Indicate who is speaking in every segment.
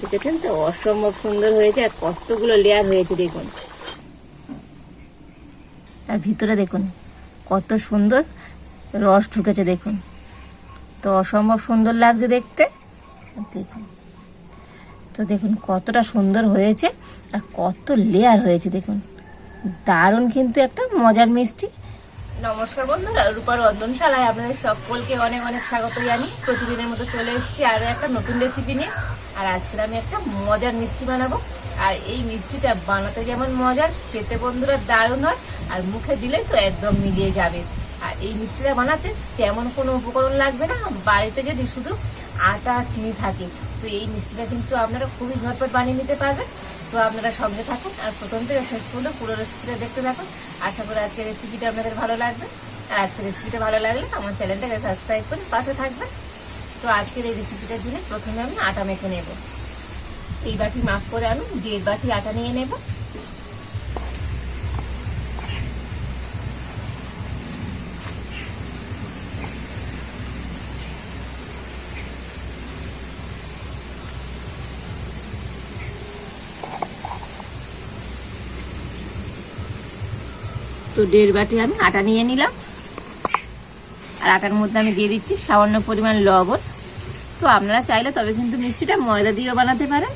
Speaker 1: দেখেছেন তো? অসম্ভব সুন্দর হয়েছে আর কতগুলো লেয়ার হয়েছে দেখুন। আর ভিতরে দেখুন, কত সুন্দর রস ঢুকেছে দেখুন। তো অসম্ভব সুন্দর লাগছে দেখতে। দেখুন। তো দেখুন, কতটা সুন্দর হয়েছে আর কত লেয়ার হয়েছে দেখুন। দারুণ কিন্তু একটা মজার মিষ্টি। নমস্কার বন্ধুরা রূপার রন্ধনশালায় আপনাদের সকলকে অনেক অনেক স্বাগত জানি। প্রতিদিনের মতো চলে এসেছি আরও একটা নতুন রেসিপি নিয়ে। আর আজকে আমি একটা মজার মিষ্টি বানাবো। আর এই মিষ্টিটা বানাতে যেমন মজার খেতে বন্ধুরা দারুণ হয়, আর মুখে দিলে তো একদম মিলিয়ে যাবে। আর এই মিষ্টিটা বানাতে তেমন কোনো উপকরণ লাগবে না, বাড়িতে যদি শুধু আটা চিনি থাকে, তো এই মিষ্টিটা কিন্তু আপনারা খুবই ঝটপট বানিয়ে নিতে পারবেন। তো আপনারা সঙ্গে থাকুন আর প্রথম থেকে শেষ পর্যন্ত পুরো রেসিপিটা দেখতে থাকুন। আশা করি আজকের রেসিপিটা আপনাদের ভালো লাগবে। আর আজকের রেসিপিটা ভালো লাগলে আমার চ্যানেলটাকে সাবস্ক্রাইব করে পাশে থাকবেন। তো আজকের এই রেসিপিটার জন্য প্রথমে আমি আটা মেখে নেব। এই বাটি মাফ করে আমি দেড় বাটি আটা নিয়ে নেব। তো দেড় বাটি আমি আটা নিয়ে নিলাম। আর আটার মধ্যে আমি দিয়ে দিচ্ছি সামান্য পরিমাণ লবণ। তো আপনারা চাইলে তবে কিন্তু মিষ্টিটা ময়দা দিয়েও বানাতে পারেন।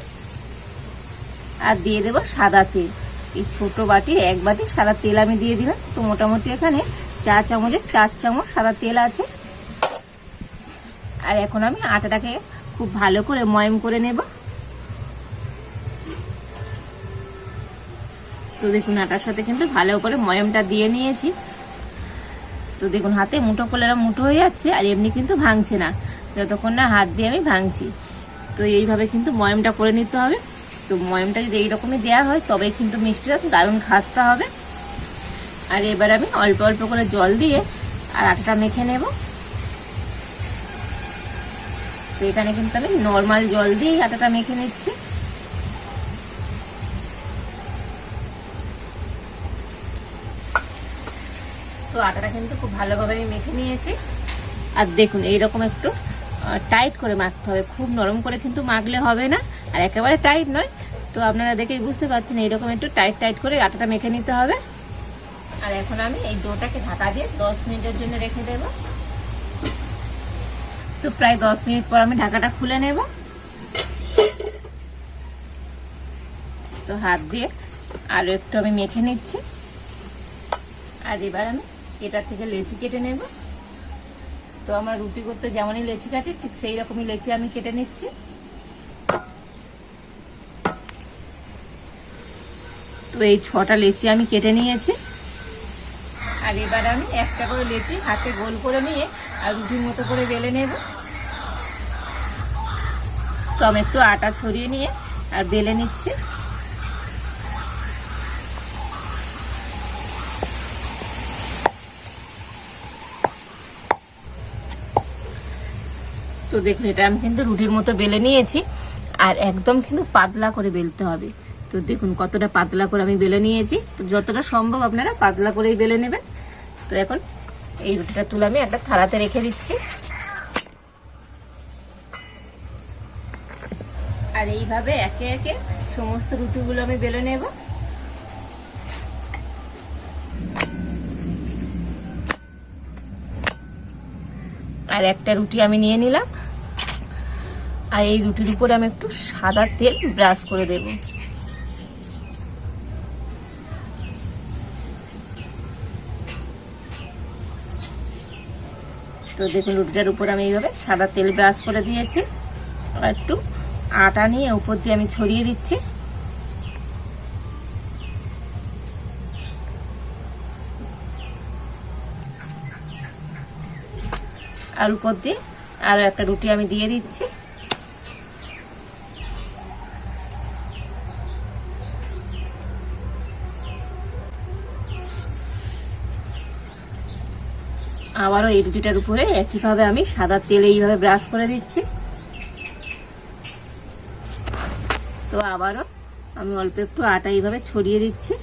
Speaker 1: আর দিয়ে দেবো সাদা তেল। এই ছোট বাটি, এক বাটি সাদা তেল আমি দিয়ে দিলাম। তো মোটামুটি এখানে চা চামচের চার চামচ সাদা তেল আছে। আর এখন আমি আটাটাকে খুব ভালো করে ময়ম করে নেব। তো দেখুন, আটার সাথে কিন্তু ভালো করে ময়মটা দিয়ে নিয়েছি। তো দেখুন, হাতে মুঠো করলে মুঠো হয়ে যাচ্ছে, আর এমনি কিন্তু ভাঙছে না। যতক্ষণ না হাত দিয়ে আমি ভাঙছি। তো এইভাবে কিন্তু ময়মটা করে নিতে হবে। তো ময়মটা যদি এইরকমই দেওয়া হয় তবে কিন্তু মিষ্টিটা দারুণ খাসতে হবে। আর এবার আমি অল্প অল্প করে জল দিয়ে আর আটাটা মেখে নেব। তো এখানে কিন্তু আমি নর্মাল জল দিয়েই আটাটা মেখে নিচ্ছি। কিন্তু খুব ভালোভাবে আমি মেখে নিয়েছি। আর দেখুন, এইরকম একটু টাইট করে মাখতে হবে। খুব নরম করে কিন্তু মাখলে হবে না, আর একেবারে টাইট নয়। তো আপনারা দেখেই বুঝতে পারছেন, এইরকম একটু টাইট টাইট করে আটাটা মেখে নিতে হবে। আর এখন আমি এই ডোটাকে ঢাকা দিয়ে দশ মিনিটের জন্য রেখে দেব। তো প্রায় দশ মিনিট পর আমি ঢাকাটা খুলে নেব। তো হাত দিয়ে আরও একটু আমি মেখে নিচ্ছি। আর এবার আমি এটা থেকে লেচি কেটে নেব। তো আমার রুটি করতে যেমনই লেচি কাটে, ঠিক সেই রকমই লেচি আমি কেটে নিচ্ছি। তো এই ছটা লেচি আমি কেটে নিয়েছি। আর এবার আমি একটা করে লেচি হাতে গোল করে নিয়ে আর রুটির মতো করে বেলে নেব। তো আমি একটু আটা ছড়িয়ে নিয়ে আর বেলে নিচ্ছি। তো দেখুন, এটা আমি কিন্তু রুটির মতো বেলে নিয়েছি। আর একদম কিন্তু পাতলা করে বেলতে হবে। তো দেখুন, কতটা পাতলা করে আমি বেলে নিয়েছি। তো যতটা সম্ভব আপনারা পাতলা করেই বেলে নেবেন। তো এখন এই রুটিটা তুলে আমি একটা থালাতে রেখে দিচ্ছি। আর এইভাবে একে একে সমস্ত রুটিগুলো আমি বেলে নেব। আর একটা রুটি আমি নিয়ে নিলাম। আর এই রুটির উপরে আমি একটু সাদা তেল ব্রাশ করে দেব। তো দেখুন, রুটিটার উপর আমি এইভাবে সাদা তেল ব্রাশ করে দিয়েছি। আর একটু আটা নিয়ে উপর দিয়ে আমি ছড়িয়ে দিচ্ছি। আর উপর দিয়ে আরও একটা রুটি আমি দিয়ে দিচ্ছি। আবারও এই রুটিটার উপরে একইভাবে আমি সাদা তেলে এইভাবে ব্রাশ করে দিচ্ছি। তো আবারও আমি অল্প একটু আটা এইভাবে ছড়িয়ে দিচ্ছি।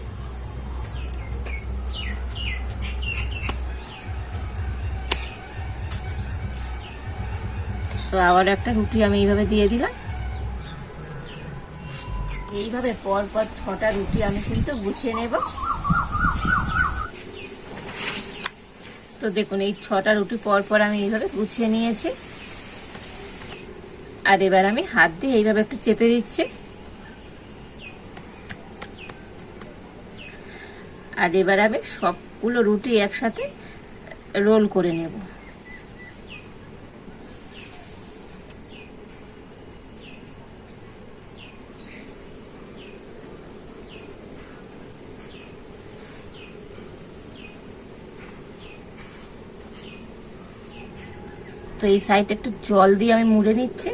Speaker 1: তো আবার একটা রুটি আমি এইভাবে দিয়ে দিলাম। এইভাবে পর পর ছটা রুটি আমি কিন্তু গুছিয়ে নেব। তো দেখুন, এই ছটা রুটি পর পর আমি এইভাবে গুছিয়ে নিয়েছি। আর এবার আমি হাত দিয়ে এইভাবে একটু চেপে দিচ্ছি। আর এবার আমি সবগুলো রুটি একসাথে রোল করে নেব। তো এই সাইডে একটু জল দিয়ে আমি মুড়ে নিচ্ছি।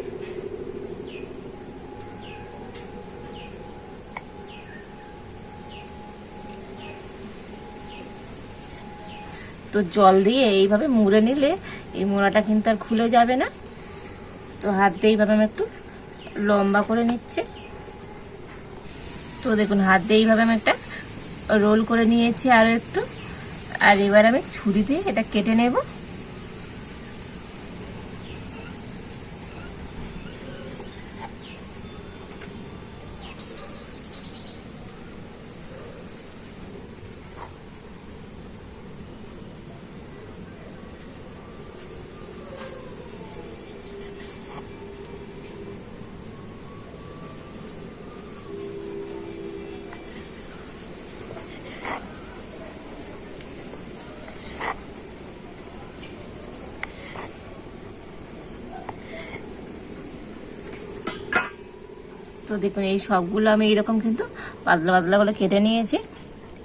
Speaker 1: তো জল দিয়ে এইভাবে মুড়ে নিলে এই মোড়াটা কিন্তু আর খুলে যাবে না। তো হাত দিয়ে এইভাবে আমি একটু লম্বা করে নিচ্ছে। তো দেখুন, হাত দিয়ে এইভাবে আমি একটা রোল করে নিয়েছি আরও একটু। আর এবার আমি ছুরি দিয়ে এটা কেটে নেব। তো দেখুন, এই সবগুলো আমি এইরকম কিন্তু পাতলা পাতলা করে কেটে নিয়েছি।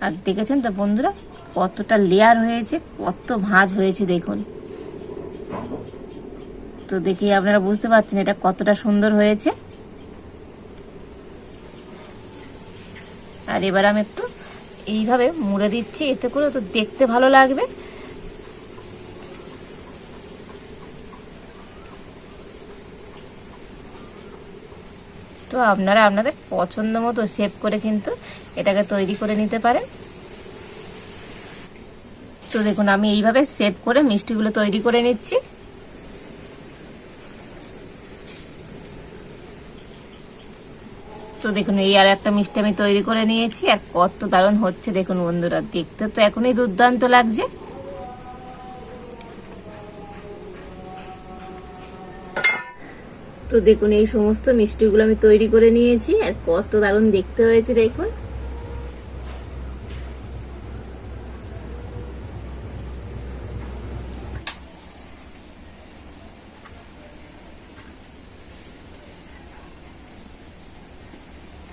Speaker 1: আর দেখেছেন তো বন্ধুরা, কতটা লেয়ার হয়েছে, কত ভাঁজ হয়েছে দেখুন। তো দেখি আপনারা বুঝতে পারছেন এটা কতটা সুন্দর হয়েছে। আর এবার আমি একটু এইভাবে মুড়ে দিচ্ছি, এতে করে তো দেখতে ভালো লাগবে। তো আপনারা আপনাদের পছন্দ মতো শেপ করে কিন্তু এটাকে তৈরি করে নিতে পারেন। তো দেখুন, আমি এইভাবে শেপ করে মিষ্টিগুলো তৈরি করে নিচ্ছি। তো দেখুন, এই আর একটা মিষ্টি আমি তৈরি করে নিয়েছি। আর কত দারুণ হচ্ছে দেখুন বন্ধুরা, দেখতে তো এখনই দুর্দান্ত লাগছে। তো দেখুন, এই সমস্ত মিষ্টিগুলো আমি তৈরি করে নিয়েছি। আর কত দারুণ দেখতে হয়েছে, দেখুন।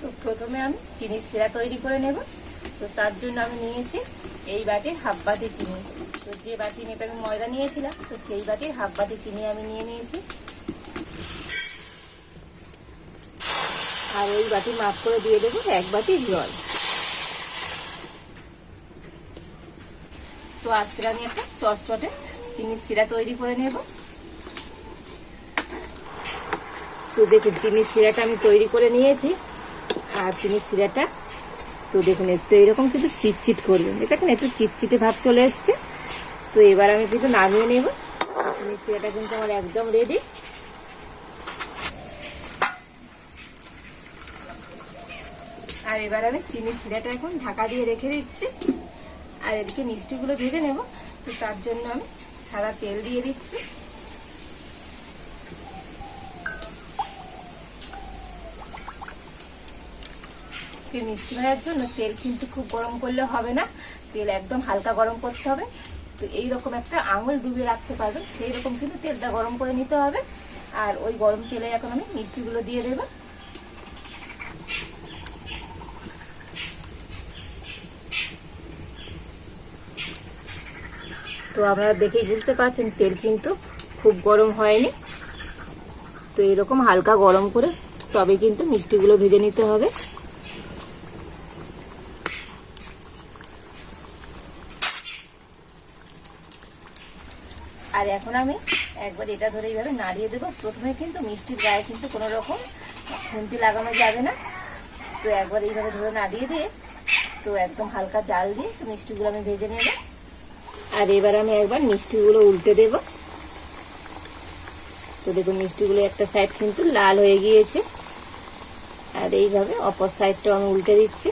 Speaker 1: তো প্রথমে আমি চিনি সিরা তৈরি করে নেব। তো তার জন্য আমি নিয়েছি এই বাটির হাফ বাটি চিনি। তো যে বাটি মেপে আমি ময়দা নিয়েছিলাম, তো সেই বাটির হাফ বাটি চিনি আমি নিয়ে নিয়েছি। আর ওই বাটি মাপ করে দিয়ে দেবো, এক বাটি জল। তো আজকে আমি একটা চটচটে চিনির সিরা তৈরি করে নেব। তো দেখুন, চিনির সিরাটা আমি তৈরি করে নিয়েছি। আর চিনির সিরাটা তো দেখুন, একটু এরকম কিন্তু চিটচিট করলেন। দেখেন একটু চিটচিটে ভাব চলে এসছে। তো এবার আমি কিন্তু নামিয়ে নেব। চিনির সিরাটা কিন্তু আমার একদম রেডি আর এবার আমি চিনির সিরাটা এখন ঢাকা দিয়ে রেখে দিচ্ছি। আর এদিকে মিষ্টিগুলো ভেজে নেব। তো তার জন্য আমি সাদা তেল দিয়ে দিচ্ছি। মিষ্টি ভাজার জন্য তেল কিন্তু খুব গরম করলে হবে না। তেল একদম হালকা গরম করতে হবে। তো এই রকম একটা আঙুল ডুবিয়ে রাখতে পারবেন সেই রকম কিন্তু তেলটা গরম করে নিতে হবে। আর ওই গরম তেলে এখন আমি মিষ্টিগুলো দিয়ে দেবো। তো আপনারা দেখেই বুঝতে পারছেন, তেল কিন্তু খুব গরম হয়নি। তো এরকম হালকা গরম করে তবে কিন্তু মিষ্টিগুলো ভেজে নিতে হবে। আর এখন আমি একবার এটা ধরে এইভাবে নাড়িয়ে দেবো। প্রথমে কিন্তু মিষ্টির গায়ে কিন্তু কোনো রকম খুন্তি লাগানো যাবে না। তো একবার এইভাবে ধরে নাড়িয়ে দিয়ে তো একদম হালকা জাল দিয়ে মিষ্টিগুলো আমি ভেজে নেব। আর এবার আমি একবার মিষ্টিগুলো উল্টে দেব। তো দেখুন, মিষ্টিগুলো একটা সাইড কিন্তু লাল হয়ে গিয়েছে। আর এইভাবে অপর সাইডটাও আমি উল্টে দিচ্ছি।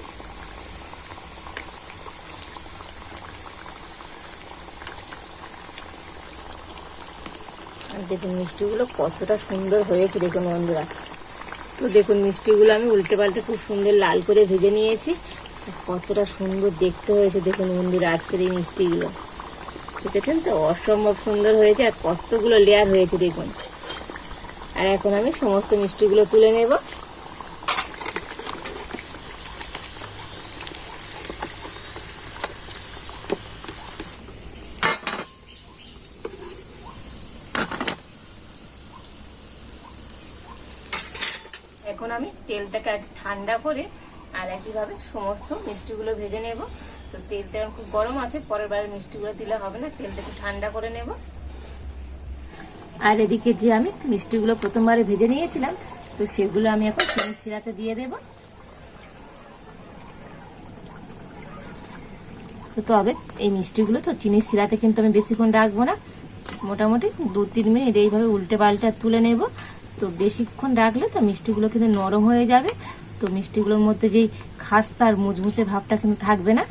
Speaker 1: দেখুন, মিষ্টিগুলো কতটা সুন্দর হয়েছে, দেখুন বন্ধুরা। তো দেখুন, মিষ্টিগুলো আমি উল্টে পাল্টে খুব সুন্দর লাল করে ভেজে নিয়েছি। কতটা সুন্দর দেখতে হয়েছে, দেখুন বন্ধুরা, আজকের এই মিষ্টিগুলো। দেখেছেন তো? অসম্ভব সুন্দর হয়েছে আর কতগুলো লেয়ার হয়েছে দেখুন। আর এখন আমি সমস্ত মিষ্টিগুলো তুলে নেব। এখন আমি তেলটাকে ঠান্ডা করে আর একইভাবে সমস্ত মিষ্টিগুলো ভেজে নেব। তো তেলটা খুব গরম আছে, পরের বারে মিষ্টিগুলো দিলে হবে না, তেলটা একটু ঠান্ডা করে নেব। আর এদিকে যে আমি মিষ্টিগুলো প্রথমবারে ভেজে নিয়েছিলাম, তো সেগুলো আমি এখন চিনি সিরাতে দিয়ে দেব। তো তবে এই মিষ্টিগুলো তো চিনির সিরাতে কিন্তু আমি বেশিক্ষণ রাখব না। মোটামুটি দু তিন মিনিট এইভাবে উল্টে পাল্টে তুলে নেব। তো বেশিক্ষণ রাখলে তো মিষ্টিগুলো কিন্তু নরম হয়ে যাবে। তো মিষ্টিগুলোর মধ্যে যেই খাস্তার মুচমুচে ভাবটা কিন্তু থাকবে না।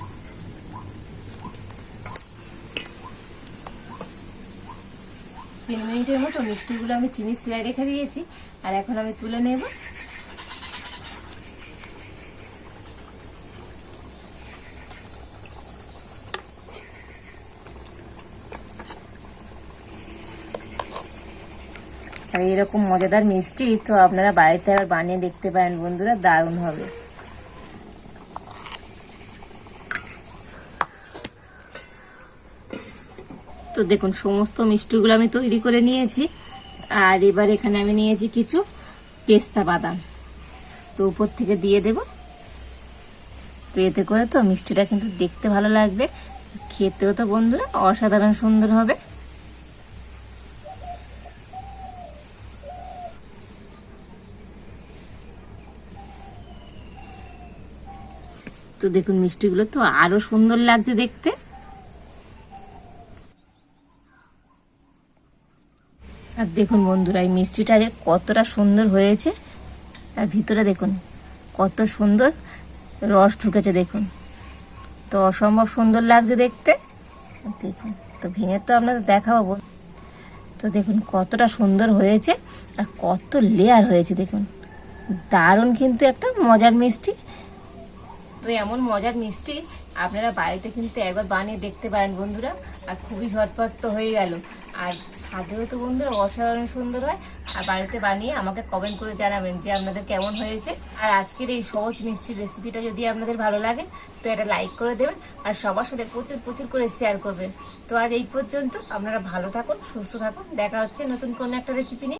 Speaker 1: তিন মিনিটের মতো মিষ্টিগুলো আমি চিনি সিরায় রেখে দিয়েছি, আর এখন আমি তুলে নেব। এরকম মজাদার মিষ্টি তো আপনারা বাড়িতে আবার বানিয়ে দেখতে পারেন বন্ধুরা, দারুণ হবে। তো দেখুন, সমস্ত মিষ্টিগুলো আমি তৈরি করে নিয়েছি। আর এবার এখানে আমি নিয়েছি কিছু পেস্তা বাদাম। তো উপর থেকে দিয়ে দেব। তো এতে করে তো মিষ্টিটা কিন্তু দেখতে ভালো লাগবে। খেতেও তো বন্ধুরা অসাধারণ সুন্দর হবে। তো দেখুন, মিষ্টিগুলো তো আরও সুন্দর লাগছে দেখতে। আর দেখুন বন্ধুরা, এই মিষ্টিটা যে কতটা সুন্দর হয়েছে। আর ভিতরে দেখুন, কত সুন্দর রস ঢুকেছে, দেখুন। তো অসম্ভব সুন্দর লাগছে দেখতে। দেখুন, তো ভেঙে তো আপনাদের দেখাবো তো দেখুন, কতটা সুন্দর হয়েছে আর কত লেয়ার হয়েছে, দেখুন। দারুণ কিন্তু একটা মজার মিষ্টি। তো এমন মজার মিষ্টি আপনারা বাড়িতে কিন্তু একবার বানিয়ে দেখতে পারেন বন্ধুরা। আর খুবই ঝটপট তো হয়ে গেল। আর স্বাদেও তো বন্ধুরা, অসাধারণ সুন্দর হয়। আর বাড়িতে বানিয়ে আমাকে কমেন্ট করে জানাবেন যে আপনাদের কেমন হয়েছে। আর আজকের এই সহজ মিষ্টির রেসিপিটা যদি আপনাদের ভালো লাগে, তো এটা লাইক করে দেবেন আর সবার সাথে প্রচুর প্রচুর করে শেয়ার করবেন। তো আজ এই পর্যন্ত, আপনারা ভালো থাকুন, সুস্থ থাকুন, দেখা হচ্ছে নতুন কোনো একটা রেসিপি নিয়ে।